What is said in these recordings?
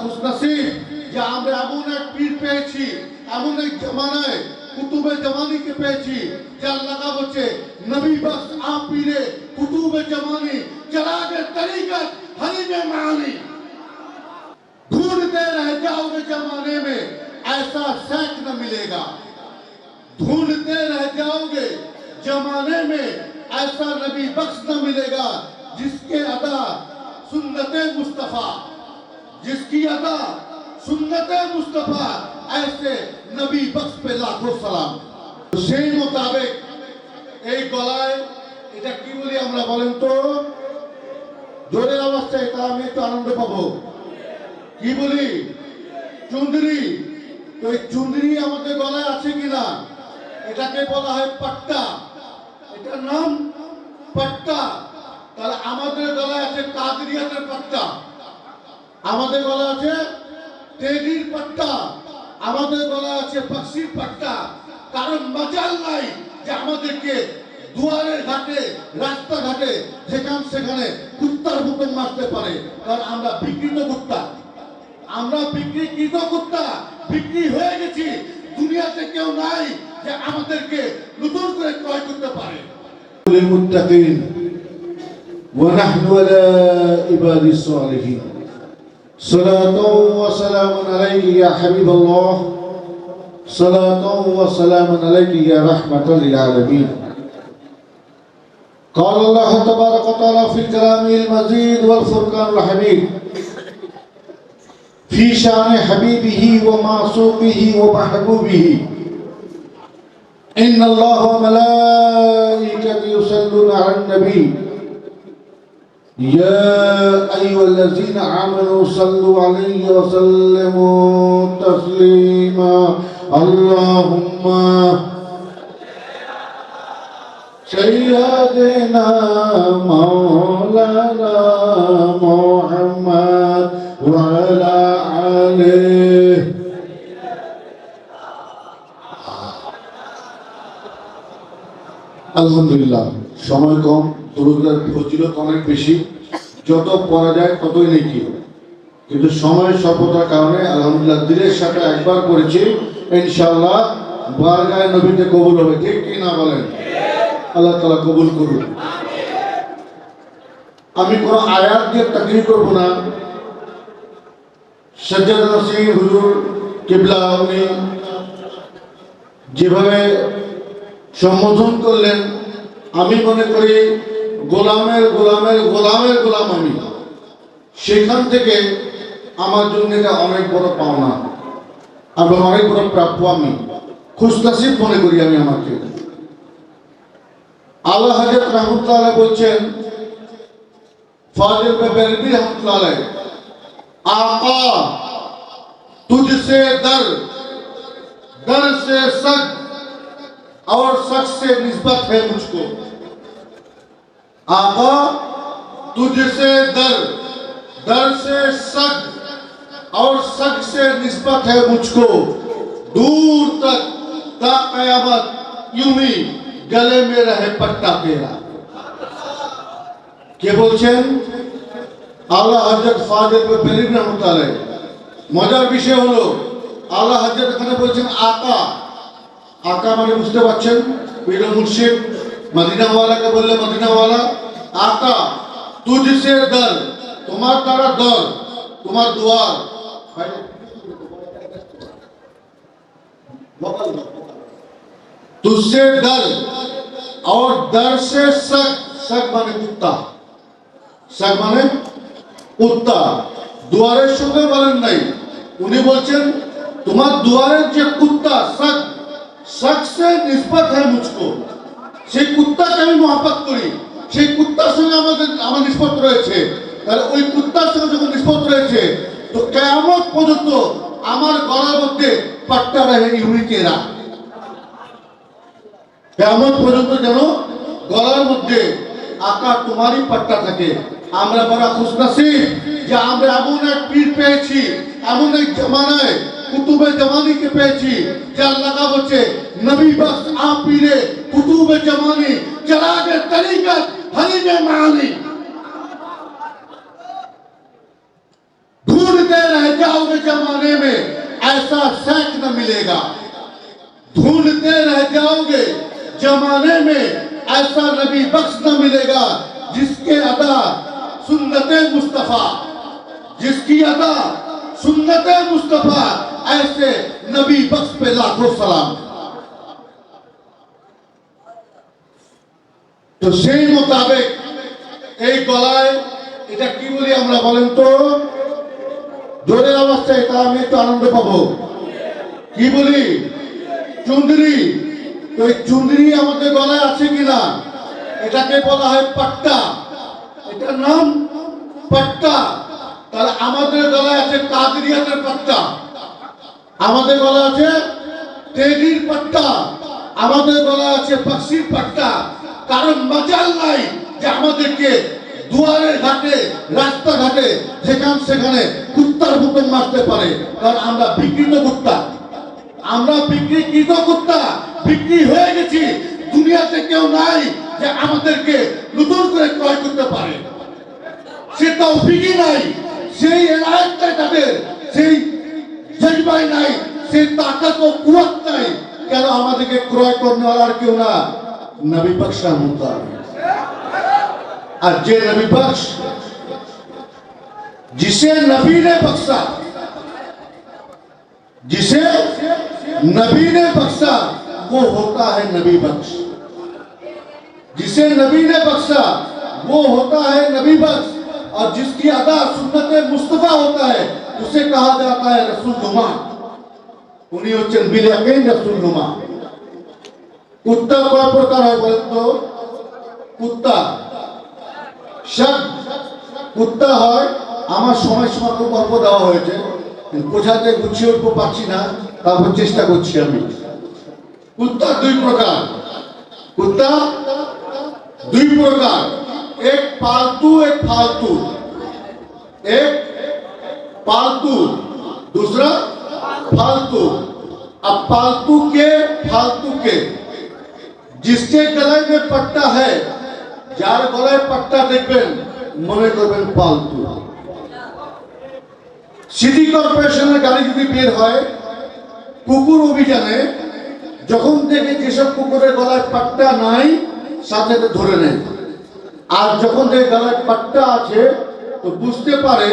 خوش نصیب যে আমরা এমন এক পীর পেয়েছি کتوب جمانی کے پیچھی جا اللہ کا بچے نبی নবী آپ پیرے کتوب جمانی জামানি کے طریقت حریم معانی ڈھونڈتے رہ جاؤ گے جمانے میں ایسا سیک نہ ملے گا ڈھونڈتے رہ جاؤ گے جمانے میں ایسا نبی بخش نہ ملے گا جس کے ادا سنت مصطفیٰ जिसकी अदा सुन्नत मुस्तफा ऐसे नबी बख्श पे लाखों सलाम সেই মোতাবেক এই গলায় এটা কি বলি আমরা বলেন তো জোরে আওয়াজ চাই তা আমি একটু আনন্দ পাবো কি বলি চুন্দ্রি তো এই চুন্দ্রি আমাদের গলায় আছে কিনা এটাকে বলা হয় পাট্টা এটার নাম পাট্টা তাহলে আমাদের গলায় আছে কাদরিয়াতের পাট্টা আমাদের গলায় আছে তেলির পাট্টা আমাদের গলায় আছে পাখির পাট্টা কারণ মজাল নাই যে আমাদেরকে দুয়ারের ঘাটে রাস্তাঘাটে যেখান সেখানে কুত্তার মতন মারতে পারে কারণ আমরা বিকৃত কুত্তা আমরা বিক্রিকৃত কুত্তা বিক্রি হয়ে গেছি দুনিয়াতে কেউ নাই যে আমাদেরকে নতুন করে ক্রয় করতে পারে للمتقين ونحن على عباد الصالحين صلاة وسلام عليك يا حبيب الله. صلاة وسلام عليك يا رحمة للعالمين. قال الله تبارك وتعالى في الكلام المزيد والفرقان الحميد. في شأن حبيبه ومعصومه ومحبوبه. إن الله وملائكته يصلون على النبي. يا أيها الذين آمنوا صلوا عليه وسلموا تسليما. اللهم سيدنا مولانا محمد আলহামদুলিল্লাহ, সময় কম দরুদার ফজিলত অনেক বেশি, যত পড়া যায় ততই নেকি। কিন্তু সময় স্বল্পতার কারণে আলহামদুলিল্লাহ দিলের সাথে একবার করেছি ইনশাআল্লাহ বারগায় নবীতে কবুল হবে, ঠিক কি না বলেন? আল্লাহ তালা কবুল করুন আমি কোনো আয়াত দিয়ে তাকরির করব না। সজ্জাদ সিং হুজুর, কিবলা উনি যেভাবে সম্বোধন করলেন আমি মনে করি গোলামের গোলামের গোলামের গোলাম আমি সেখান থেকে আমার জন্য এটা অনেক বড় পাওনা এবং অনেক বড় প্রাপ্য আমি খুশনাসিব মনে করি আমি আমাকে আল্লাহ হাজরত রহমতুল্লাহ বলছেন फाजिल पे बेरबी रहमतुल्लाह अलैह आका तुझसे दर दर से اور شخص سے نسبت ہے مجھ کو۔ آقا، تجھ سے در در سے سگ، اور سگ سے نسبت ہے مجھ کو۔ دور تک تا قیامت یوں ہی گلے میں رہے پٹا تیرا কে বলছেন আল্লাহ হাজরত ফাজের পেরিগ্রাম তালে মজার বিষয় হলো আল্লাহ হাজরত এখানে বলছেন آقا আকা মানে বুঝতে পারছেন পীর মুর্শিদ মদিনাওয়ালাকে বললে মদিনাওয়ালা আকা তুঝসে দর তোমার দ্বারা দর তোমার দুয়ার तुझसे डर और डर से सक सक माने कुत्ता সক মানে কুত্তা দুয়ারের সঙ্গে বলেন নাই উনি বলছেন তোমার দুয়ারের যে কুত্তা সক সক সে নিসবত হয় মুঝকো সেই কুত্তাকে আমি মহাপাত করি। সেই কুত্তার সঙ্গে আমাদের, আমার নিষ্পত রয়েছে। তাহলে ওই কুত্তার সঙ্গে যখন নিষ্পত রয়েছে, তো কেমন পর্যন্ত আমার গলার মধ্যে পাট্টা রহে ইউনিটেরা কেমন পর্যন্ত যেন গলার মধ্যে আকার তোমারই পাট্টা থাকে। আমরা বড় খুশনসিব যে আমরা এমন এক পীর পেয়েছি, এমন এক জামানায় کتوب جوانی کے پیچھی کیا لگا بچے نبی بس آپ پیرے کتوب جوانی چلا کے طریقت حلیم معانی ڈھونڈتے رہ جاؤ گے جمانے میں، ایسا سیک نہ ملے گا۔ ڈھونڈتے رہ جاؤ گے جمانے میں، ایسا نبی بخش نہ ملے گا جس کے ادا سنت مصطفیٰ۔ جس کی ادا سنت مصطفیٰ ऐसे नबी बख्श पे लाखों सलाम তো সেই মোতাবেক এই গলায় এটা কি বলি আমরা বলেন তো জোরে আওয়াজ চাই তা আমি একটু আনন্দ পাবো কি বলি চুন্দ্রি তো এই চুন্দ্রি আমাদের গলায় আছে কিনা এটাকে বলা হয় পাট্টা এটার নাম পাট্টা তাহলে আমাদের গলায় আছে কাদরিয়াতের পাট্টা আমাদের বলা আছে তেলির পাট্টা। আমাদের বলা আছে পাখির পাট্টা। কারণ মজাল নাই যে আমাদেরকে দুয়ারের ঘাটে, রাস্তাঘাটে, যেখান সেখানে কুত্তার মতন মারতে পারে। কারণ আমরা বিকৃত কুত্তা। আমরা বিক্রিকৃত কুত্তা। বিক্রি হয়ে গেছি। দুনিয়াতে কেউ নাই যে আমাদেরকে নতুন করে ক্রয় করতে পারে। সে তৌফিকই নাই। সেই এলাকায় তাদের, সেই জেজবাই নাই، সেই তাকাত ও কুয়াত নাই। কেন আমাদেরকে ক্রয় করনে আর কেউ না? নবী পাকশার মতো আর যে নবী پخش جسے نبی نے بخشا جسے نبی نے بخشا وہ ہوتا ہے نبی بخش। جسے نبی نے بخشا وہ ہوتا ہے نبی بخش। اور جس کی ادا سنت مصطفیٰ ہوتا ہے उसे कहा जाता है रसूल नुमा উনি হচ্ছেন বিলাকেই রসুল নুমা কুত্তা কয় প্রকার হয় বলেন তো? কুত্তা। সব কুত্তা হয়, আমার সময় সমাকে গল্প দেওয়া হয়েছে কোথাতে গুছিয়ে উঠবো পারছি না, তারপর চেষ্টা করছি আমি। কুত্তা দুই প্রকার। কুত্তা দুই প্রকার। এক পালতু, এক ফালতু। এক पालतू दूसरा फालतू अब पालतू के फालतू के जिसके गले में पट्टा है যার গলায় পাট্টা দেখবেন মনে করবেন পালতু সিটি কর্পোরেশনের গাড়ি যদি বের হয় কুকুর অভিযানে যখন দেখে যেসব কুকুরের গলায় পাট্টা নাই সাথে সাথে ধরে নেয় আর যখন দেখে গলায় পাট্টা আছে তো বুঝতে পারে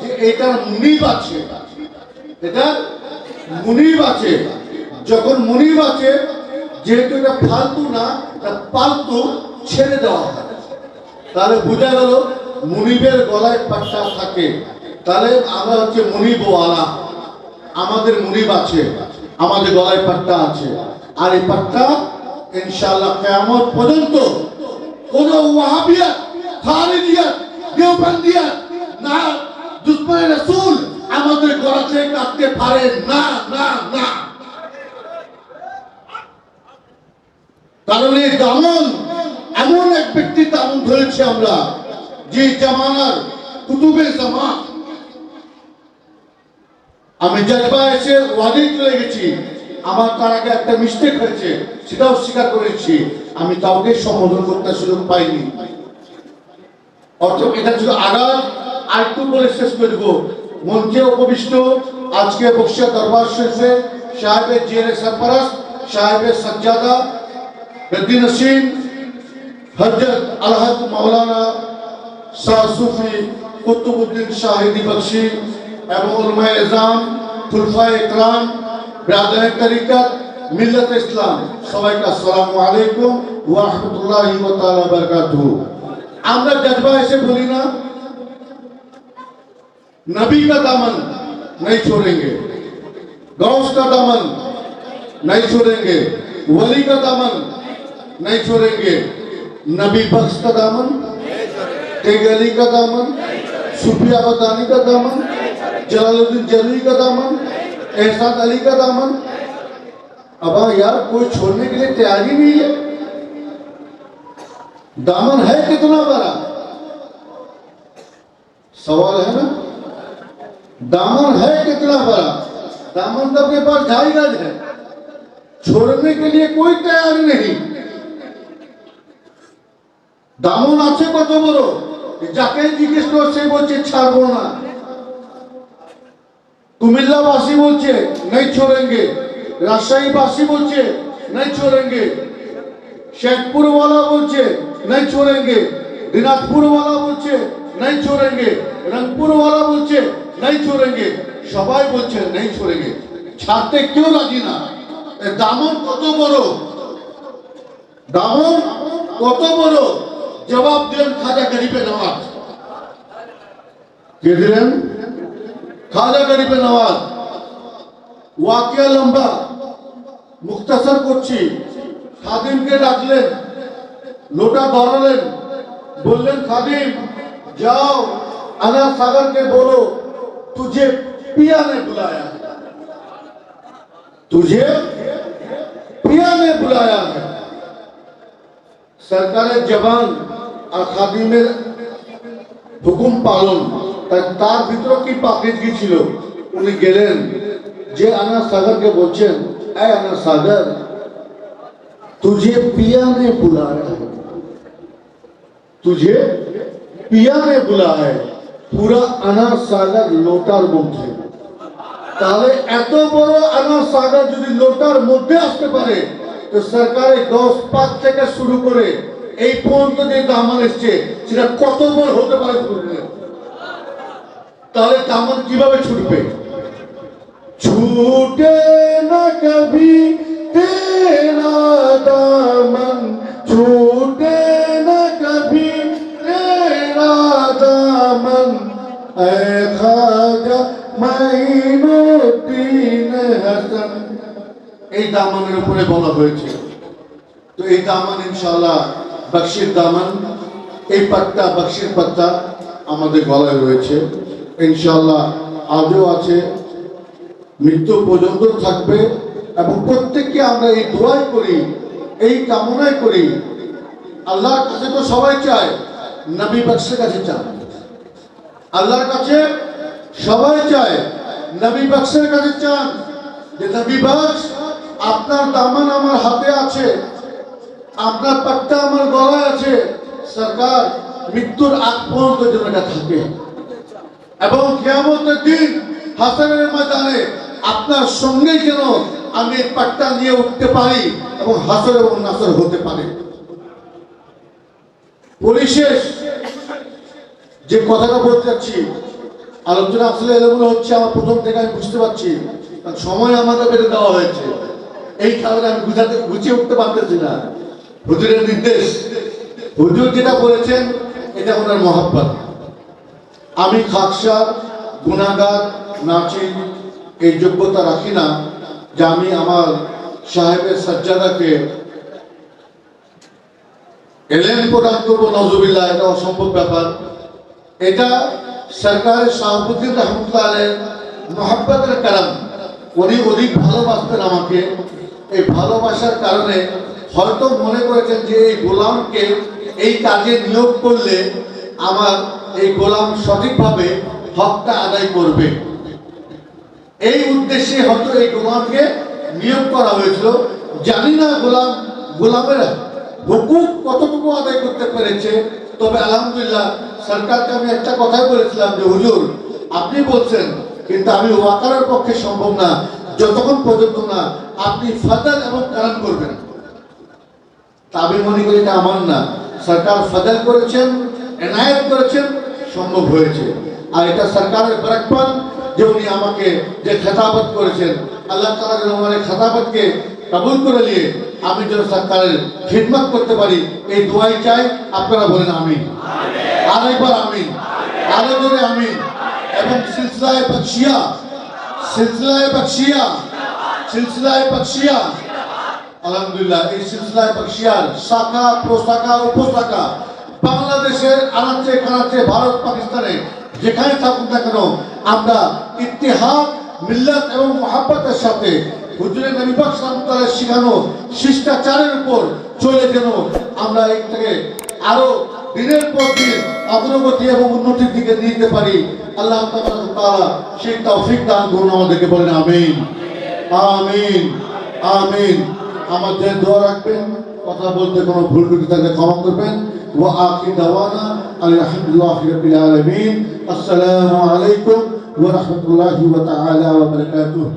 যে এটার মুনিব আছে। এটা মুনিব আছে। যখন মুনিব আছে, যেহেতু এটা ফালতু না, এটা পালতু ছেড়ে দেওয়া হয়। তাহলে বোঝা গেল মুনিবের গলায় পাট্টা থাকে। তাহলে আমরা হচ্ছে মুনিবওয়ালা। আমাদের মুনিব আছে, আমাদের গলায় পাট্টা আছে। আর এই পাট্টা ইনশাআল্লাহ কিয়ামত পর্যন্ত কোন ওয়াহাবিয়াত খারিজিয়াত দেওবন্দিয়াত না দুশ্মনে আমাদের গলা থেকে কাটতে পারে না না না। কারণ এই দামন এমন এক ব্যক্তি দামন ধরেছি আমরা, যে জামানার কুতুবে জামা আমি জজবা এসে ওয়াদি চলে গেছি, আমার তার আগে একটা মিস্টেক হয়েছে, সেটাও স্বীকার করেছি, আমি কাউকে সম্বোধন করতে সুযোগ পাইনি। অর্থাৎ এটা ছিল আঘাত আর বলে শেষ করে দেবো। মঞ্চে উপবিষ্ট আজকে বক্সিয়া দরবার শেষে সাহেবের জিয়ারে সরপরস্ত সাহেবের সজ্জাদা গদ্দি নসীন হজরত আলহাদ মাওলানা শাহ সুফি কুতুবুদ্দিন শাহিদি বক্সি এবং উলমায়ে এজাম, খুলফায়ে ইকরাম ব্রাদারে তরিকত মিল্লাত ইসলাম। সবাইকে আসসালামু আলাইকুম ওয়া রাহমাতুল্লাহি ওয়া তাআলা বারাকাতুহু। আমরা জজবা এসে বলি না نبی کا دامن نہیں چھوڑیں گے۔ گوش کا دامن نہیں چھوڑیں گے۔ ولی کا دامن نہیں چھوڑیں گے۔ نبی بخش کا دامن علی کا دامن، صوفیہ بدانی کا دامن جلال الدین جلوی کا دامن، احسان علی کا دامن۔ ابا یار، کوئی چھوڑنے کے لیے تیاری نہیں ہے۔ دامن ہے کتنا بڑا؟ سوال ہے نا؟ दामन है कितना बड़ा दामन तो अपने पास ढाई गज है छोड़ने के लिए कोई तैयार नहीं দামন আছে কত বড় যাকে জিজ্ঞেস করছে বলছে ছাড়বো না কুমিল্লাবাসী বলছে নেই छोड़ेंगे রাজশাহীবাসী বলছে নেই छोड़ेंगे शेखपुर वाला বলছে नहीं छोड़ेंगे दिनाजपुर वाला বলছে नहीं छोड़ेंगे रंगपुर वाला বলছে নেই ছড়েঙ্গে সবাই বলছে, নেই ছড়েঙ্গে ছাড়তে কেউ রাজি না। দামন কত বড়? দামন কত বড়? জবাব দেন খাজা গরিবে নামাজ কে দিলেন? খাজা গরিবে নামাজ ওয়াকিয়া লম্বা। মুক্তাসার করছি। খাদিমকে ডাকলেন। লোটা ধরালেন। বললেন, খাদিম, যাও, আনা সাগরকে বলো। تجھے پیا نے بلایا تجھے پیا نے بلایا سرکار جوان اور خادم حکم پالن تار بھیتر کی تارجی چل گئے ساگر کے بولنا ساگر پیا পুরা আনার সাগর লোটার মধ্যে। তাহলে এত বড় আনার সাগর যদি লোটার মধ্যে আসতে পারে, তো সরকারে দশ পাঁচ থেকে শুরু করে এই পর্যন্ত যে দামান এসছে, সেটা কত বড় হতে পারে তাহলে দামান কীভাবে ছুটবে? ছুটে না কবি তেরা এই দামানের উপরে বলা হয়েছে। তো এই দামান ইনশাআল্লাহ বক্সির দামান, এই পাত্তা বক্সির পাত্তা আমাদের গলায় রয়েছে। ইনশাআল্লাহ আজও আছে। মৃত্যু পর্যন্ত থাকবে এবং প্রত্যেককে আমরা এই দোয়াই করি, এই কামনাই করি। আল্লাহর কাছে তো সবাই চায়, নবী বক্সের কাছে চায় আল্লাহর কাছে সবাই চায়, নবী বক্সের কাছে চান যে, নবী বক্স আপনার দামান আমার হাতে আছে, আপনার পাট্টা আমার গলায় আছে, সরকার মৃত্যুর আগ পর্যন্ত যেন এটা থাকে। এবং কিয়ামতের দিন হাসানের ময়দানে আপনার সঙ্গে যেন আমি পাট্টা নিয়ে উঠতে পারি এবং হাসর এবং নাসর হতে পারে। পরিশেষ যে কথাটা বলতে চাচ্ছি আলোচনা আসলে এলোমেলো হচ্ছে, আমার প্রথম থেকে আমি বুঝতে পারছি সময় আমাদের বেড়ে দেওয়া হয়েছে। এই কারণে আমি বুঝাতে গুছিয়ে উঠতে পারতেছি না। হুজুরের নির্দেশ। হুজুর যেটা বলেছেন, এটা ওনার মহাব্বত। আমি খাকসা, গুণাগার, নাচিন, এই যোগ্যতা রাখি না, যে আমি আমার সাহেবের সাজ্জাদাকে এলেন প্রদান করব নজরুল্লাহ এটা অসম্ভব ব্যাপার। এটা সরকারের শাহাবুদ্দিন রহমতুল্লাহ আলের মহাব্বতের কারণ। উনি অধিক ভালোবাসতেন আমাকে। এই ভালোবাসার কারণে হয়তো মনে করেছেন যে এই গোলামকে এই কাজে নিয়োগ করলে আমার এই গোলাম সঠিকভাবে হকটা আদায় করবে। এই উদ্দেশ্যে হয়তো এই গোলামকে নিয়োগ করা হয়েছিল। জানি না গোলাম, গোলামের হুকুম কতটুকু আদায় করতে পেরেছে তবে আলহামদুলিল্লাহ সরকারকে আমি একটা কথাই বলেছিলাম যে, হুজুর, আপনি বলছেন, কিন্তু আমি ওয়াকারের পক্ষে সম্ভব না। যতক্ষণ পর্যন্ত না আপনি ফাদাল এবং কারণ করবেন। তা আমি মনে করি এটা আমার না। সরকার ফাদাল করেছেন, এনায়েত করেছেন, সম্ভব হয়েছে। আর এটা সরকারের বরকপান যে উনি আমাকে যে খেতাবত করেছেন, আল্লাহ তালা যেন আমার খেতাবতকে কবুল করে নিয়ে আমি যেন সরকারের খিদমত করতে পারি, এই দোয়াই চাই। আপনারা বলেন আমিন। আরেকবার আমিন। আরও জোরে আমিন। এবং সিলসিলায় বক্সিয়া সিলসিলায় বক্সিয়া সিলসিলায় বক্সিয়া আলহামদুলিল্লাহ, এই সিলসিলায় বক্সিয়ার শাখা, প্রশাখা, উপশাখা বাংলাদেশের আনাচে কানাচে ভারত, পাকিস্তানে যেখানে থাকুক না কেন, আমরা ইতিহাদ মিল্লাত এবং মোহাব্বতের সাথে হুজুরের নবী পাক শিখানো শিষ্টাচারের উপর চলে যেন আমরা এই থেকে আরও দিনের পর দিন অগ্রগতি এবং উন্নতির দিকে নিতে পারি। আল্লাহ তাআলা সেই তৌফিক দান করুন, আমাদেরকে বলেন আমিন। আমিন। আমিন। আমাদের দোয়া রাখবেন, কথা বলতে কোনো ভুল ত্রুটি থাকলে ক্ষমা করবেন। ওয়া আখির দাওয়ানা আলহামদুলিল্লাহি রাব্বিল আলামিন। আসসালামু আলাইকুম ওয়া রাহমাতুল্লাহি ওয়া তাআলা ওয়া বারাকাতুহু।